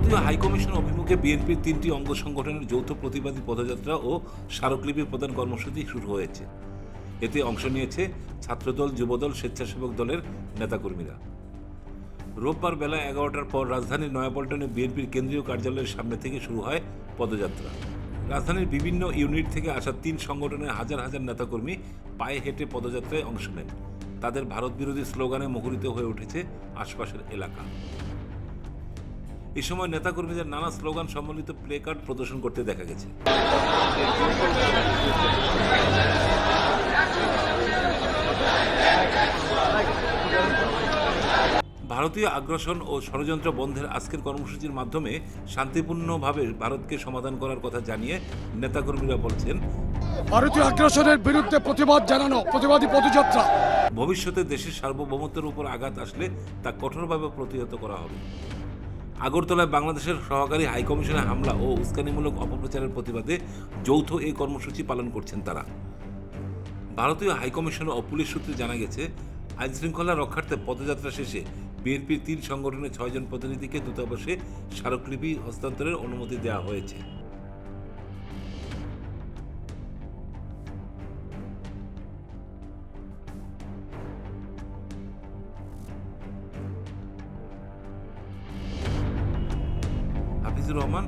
ভারতীয় হাইকমিশন অভিমুখে বিএনপির তিনটি অঙ্গ সংগঠনের যৌথ প্রতিবাদী পদযাত্রা ও স্মারকলিপি প্রদান কর্মসূচি শুরু হয়েছে। এতে অংশ নিয়েছে ছাত্রদল, যুবদল, স্বেচ্ছাসেবক দলের নেতাকর্মীরা। রোববার বেলা এগারোটার পর রাজধানীর নয়াপল্টনে বিএনপির কেন্দ্রীয় কার্যালয়ের সামনে থেকে শুরু হয় পদযাত্রা। রাজধানীর বিভিন্ন ইউনিট থেকে আসা তিন সংগঠনের হাজার হাজার নেতাকর্মী পায়ে হেঁটে পদযাত্রায় অংশ নেন। তাদের ভারত বিরোধী স্লোগানে মুখরিত হয়ে উঠেছে আশপাশের এলাকা। এই সময় নেতাকর্মীদের নানা স্লোগান সম্বলিত প্লে কার্ড প্রদর্শন করতে দেখা গেছে। ভারতীয় আগ্রাসন ও ষড়যন্ত্র বন্ধের আজকের কর্মসূচির মাধ্যমে শান্তিপূর্ণভাবে ভারতকে সমাধান করার কথা জানিয়ে নেতাকর্মীরা বলছেন ভারতীয় আগ্রাসনের বিরুদ্ধে প্রতিবাদ জানানো প্রতিবাদী পদযাত্রা। ভবিষ্যতে দেশের সার্বভৌমত্বের উপর আঘাত আসলে তা কঠোরভাবে প্রতিহত করা হবে। আগরতলায় বাংলাদেশের সহকারী হাইকমিশনে হামলা ও উস্কানিমূলক অপপ্রচারের প্রতিবাদে যৌথ এই কর্মসূচি পালন করছেন তারা। ভারতীয় হাইকমিশন ও পুলিশ সূত্রে জানা গেছে আইন শৃঙ্খলা রক্ষার্থে পদযাত্রা শেষে বিএনপির তিন সংগঠনের ছয়জন প্রতিনিধিকে দূতাবাসে স্মারকলিপি হস্তান্তরের অনুমতি দেওয়া হয়েছে। roman